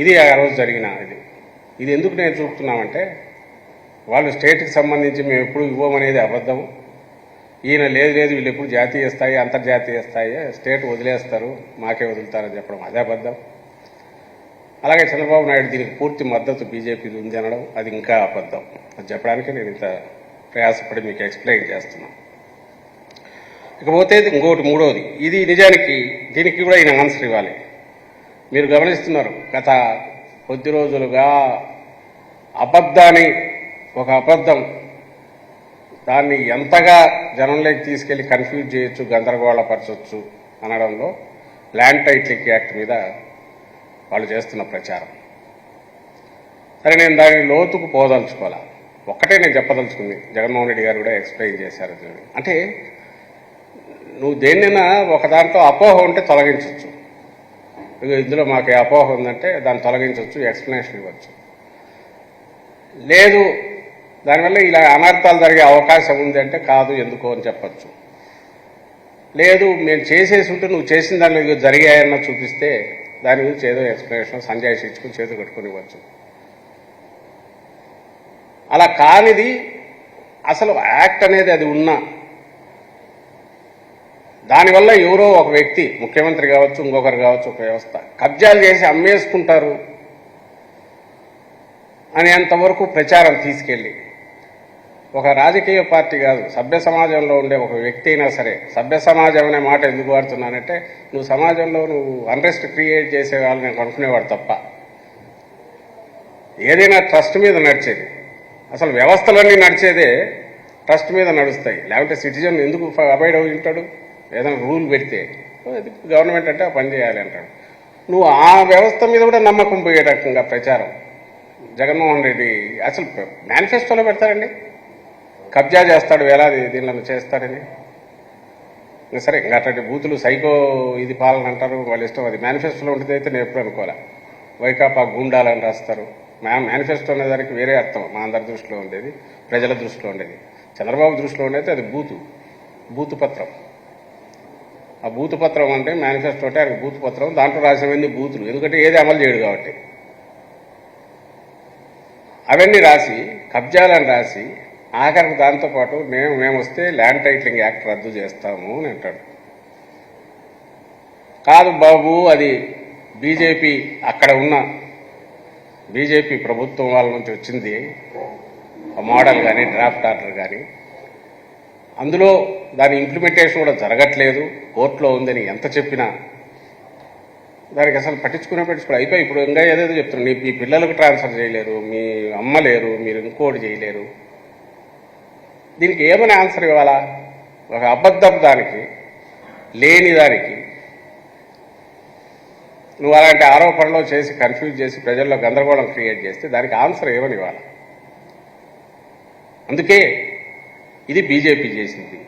ఇది ఆ రోజు జరిగిన ఇది. ఇది ఎందుకు నేను చూపుతున్నామంటే వాళ్ళు స్టేట్కి సంబంధించి మేము ఎప్పుడు ఇవ్వమనేది అబద్ధం. ఈయన లేదు లేదు వీళ్ళు ఎప్పుడు జాతీయ స్థాయి అంతర్జాతీయ స్థాయి స్టేట్ వదిలేస్తారు మాకే వదులుతారని చెప్పడం అదే అబద్ధం. అలాగే చంద్రబాబు నాయుడు దీనికి పూర్తి మద్దతు బీజేపీ ఉంది అనడం అది ఇంకా అబద్ధం. అది చెప్పడానికి నేను ఇంత ప్రయాసపడి మీకు ఎక్స్ప్లెయిన్ చేస్తున్నాను ఇకపోతే ఇంకోటి మూడవది ఇది నిజానికి దీనికి కూడా ఈయన ఆన్సర్ ఇవ్వాలి. మీరు గమనిస్తున్నారు గత కొద్ది రోజులుగా అబద్ధాన్ని ఒక అబద్ధం. దాన్ని ఎంతగా జనంలోకి తీసుకెళ్ళి కన్ఫ్యూజ్ చేయొచ్చు గందరగోళపరచవచ్చు అనడంలో ల్యాండ్ టైట్లింగ్ యాక్ట్ మీద వాళ్ళు చేస్తున్న ప్రచారం. సరే నేను దాని లోతుకు పోదలుచుకోవాలా? ఒక్కటే నేను చెప్పదలుచుకుంది. జగన్మోహన్ రెడ్డి గారు కూడా ఎక్స్ప్లెయిన్ చేశారు అంటే నువ్వు దేన్నైనా ఒక దాంట్లో అపోహ ఉంటే తొలగించవచ్చు ఇందులో మాకు అపోహ ఉందంటే దాన్ని తొలగించవచ్చు ఎక్స్ప్లెనేషన్ ఇవ్వచ్చు. లేదు దానివల్ల ఇలా అనర్థాలు జరిగే అవకాశం ఉంది అంటే కాదు ఎందుకు అని చెప్పచ్చు. లేదు మేము చేసేసి ఉంటే నువ్వు చేసిన దానిలో జరిగాయన్న చూపిస్తే దాని గురించి ఏదో ఎక్స్ప్లెనేషన్ సంజాయిషి ఇచ్చుకుని చేతులు కట్టుకుని ఇవ్వచ్చు. అలా కానిది అసలు యాక్ట్ అనేది అది ఉన్నా దానివల్ల ఎవరో ఒక వ్యక్తి ముఖ్యమంత్రి కావచ్చు ఇంకొకరు కావచ్చు ఒక వ్యవస్థ కబ్జాలు చేసి అమ్మేసుకుంటారు అనేంతవరకు ప్రచారం తీసుకెళ్ళి. ఒక రాజకీయ పార్టీ కాదు సభ్య సమాజంలో ఉండే ఒక వ్యక్తి అయినా సరే సభ్య సమాజం అనే మాట ఎందుకు వాడుతున్నానంటే నువ్వు సమాజంలో నువ్వు అన్రెస్ట్ క్రియేట్ చేసే వాళ్ళని అనుకునేవాడు తప్ప. ఏదైనా ట్రస్ట్ మీద నడిచేది. అసలు వ్యవస్థలన్నీ నడిచేదే ట్రస్ట్ మీద నడుస్తాయి. లేకపోతే సిటిజన్ ఎందుకు అబైడ్ అయి ఉంటాడు? ఏదైనా రూల్ పెడితే గవర్నమెంట్ అంటే ఆ పని చేయాలి అంటాడు. నువ్వు ఆ వ్యవస్థ మీద కూడా నమ్మకం పోయే రకంగా ప్రచారం. జగన్మోహన్ రెడ్డి అసలు మేనిఫెస్టోలో పెడతారండి కబ్జా చేస్తాడు వేలాది దీనిలో చేస్తాడని. సరే ఇంకా అట్లాంటి బూతులు సైకో ఇది పాలన అంటారు వాళ్ళ ఇష్టం అది. మేనిఫెస్టోలో ఉంటుంది అయితే నేను ఎప్పుడు అనుకోలే వైకాపా గుండాలని రాస్తారు. మా మేనిఫెస్టో అనే దానికి వేరే అర్థం మా అందరి దృష్టిలో ఉండేది ప్రజల దృష్టిలో ఉండేది. చంద్రబాబు దృష్టిలో ఉండేది అది బూతు బూతు పత్రం. ఆ బూత్ పత్రం అంటే మేనిఫెస్టో అంటే ఆయనకు బూత్ పత్రం దాంట్లో రాసినవన్నీ బూతులు. ఎందుకంటే ఏది అమలు చేయడు కాబట్టి. అవన్నీ రాసి కబ్జాలను రాసి ఆఖరికి దాంతోపాటు మేము మేము వస్తే ల్యాండ్ టైటిలింగ్ యాక్ట్ రద్దు చేస్తాము అని అంటాడు. కాదు బాబు అది బీజేపీ అక్కడ ఉన్న బీజేపీ ప్రభుత్వం వాళ్ళ నుంచి వచ్చింది. ఆ మోడల్ కానీ డ్రాఫ్ట్ ఆర్డర్ కానీ అందులో దాని ఇంప్లిమెంటేషన్ కూడా జరగట్లేదు. కోర్టులో ఉందని ఎంత చెప్పినా దానికి అసలు పట్టించుకునే పట్టించుకో అయిపోయి ఇప్పుడు ఇంకా ఏదేదో చెప్తున్నారు. మీ పిల్లలకు ట్రాన్స్ఫర్ చేయలేరు మీ అమ్మ లేరు మీరు ఇంకోటి చేయలేరు. దీనికి ఏమని ఆన్సర్ ఇవ్వాలా? ఒక అబద్ధం దానికి లేని దానికి. నువ్వు అలాంటి ఆరోపణలు చేసి కన్ఫ్యూజ్ చేసి ప్రజల్లో గందరగోళం క్రియేట్ చేస్తే దానికి ఆన్సర్ ఏమని ఇవ్వాలి? అందుకే ఇది బీజేపీ చేసింది.